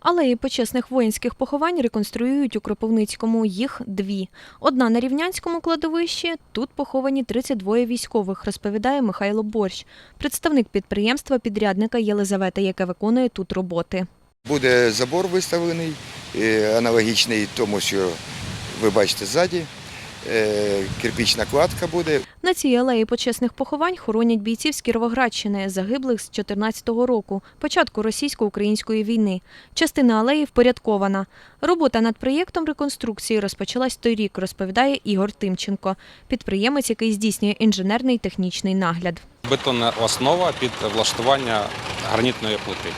Алеї почесних воїнських поховань реконструюють у Кропивницькому. Їх дві. Одна на Рівнянському кладовищі. Тут поховані 32 військових, розповідає Михайло Борщ, представник підприємства-підрядника Єлизавета, яке виконує тут роботи. Буде забор виставлений, е, аналогічний тому, що ви бачите ззаді. Е, Кирпічна кладка буде. На цій алеї почесних поховань хоронять бійців з Кіровоградщини, загиблих з 14-го року, початку російсько-української війни. Частина алеї впорядкована. Робота над проєктом реконструкції розпочалась торік, розповідає Ігор Тимченко, підприємець, який здійснює інженерний технічний нагляд. бетонна основа під влаштування гранітної плити.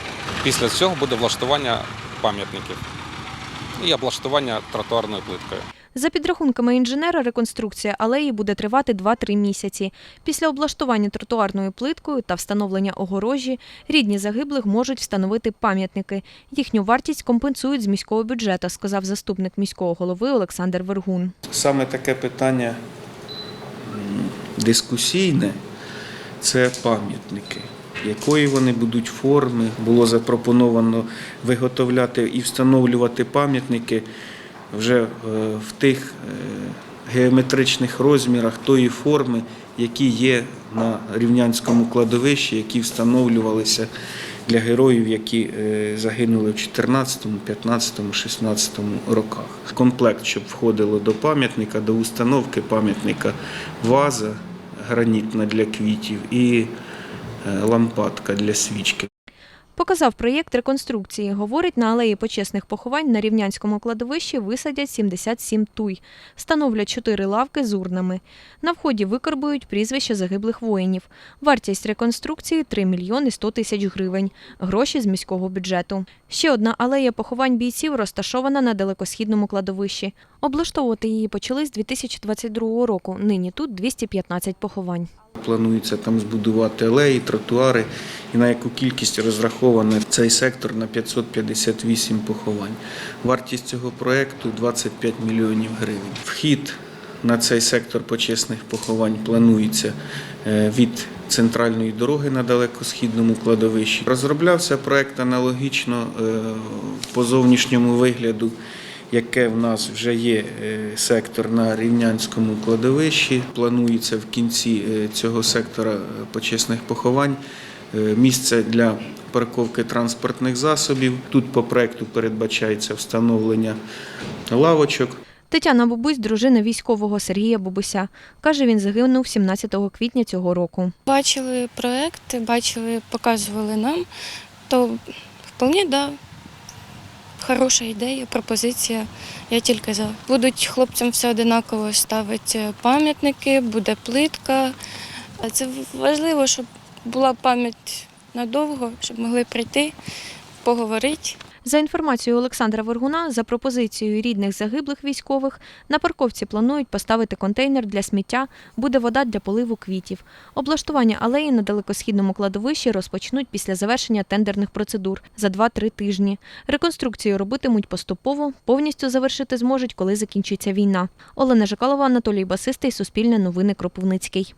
Після цього буде влаштування пам'ятників і облаштування тротуарною плиткою. За підрахунками інженера, реконструкція алеї буде тривати 2-3 місяці. Після облаштування тротуарною плиткою та встановлення огорожі рідні загиблих можуть встановити пам'ятники. Їхню вартість компенсують з міського бюджету, сказав заступник міського голови Олександр Вергун. Саме таке питання дискусійне це пам'ятники. Якої вони будуть форми, було запропоновано виготовляти і встановлювати пам'ятники вже е, в тих е, геометричних розмірах тої форми, які є на рівнянському кладовищі, які встановлювалися для героїв, які е, загинули в 14, 15, 16 роках. Комплект, щоб входило до пам'ятника, до установки пам'ятника ваза гранітна для квітів і лампадка для свічки. Показав проєкт реконструкції. Говорить, на алеї почесних поховань на Рівнянському кладовищі висадять 77 туй. Встановлять чотири лавки з урнами. На вході викарбують прізвища загиблих воїнів. Вартість реконструкції 3 мільйони 100 тисяч гривень. Гроші з міського бюджету. Ще одна алея поховань бійців розташована на далекосхідному кладовищі. Облаштовувати її почали з 2022 року. Нині тут 215 поховань. Планується там збудувати алеї, тротуари і на яку кількість розрахований цей сектор на 558 поховань. Вартість цього проєкту 25 мільйонів гривень. Вхід на цей сектор почесних поховань планується е, від центральної дороги на далекосхідному кладовищі. Розроблявся проєкт аналогічно е, по зовнішньому вигляду яке в нас вже є е, сектор на рівнянському кладовищі. Планується в кінці е, цього сектора е, почесних поховань місце для парковки транспортних засобів. Тут по проекту передбачається встановлення лавочок. Тетяна Бабусь – дружина військового Сергія Бабуся. Каже, він загинув 17 квітня цього року. Бачили проекти, бачили, показували нам, то вполне да, хороша ідея, пропозиція. Я тільки за. Будуть хлопцям все одинаково ставити пам'ятники, буде плитка. Це важливо, щоб була пам'ять надовго, щоб могли прийти, поговорити. За інформацією Олександра Вергуна, за пропозицією рідних загиблих військових, на парковці планують поставити контейнер для сміття, буде вода для поливу квітів. Облаштування алеї на далекосхідному кладовищі розпочнуть після завершення тендерних процедур за 2-3 тижні. Реконструкцію робитимуть поступово, повністю завершити зможуть, коли закінчиться війна. Олена Жикалова, Анатолій Басистий, Суспільне новини Кропивницький.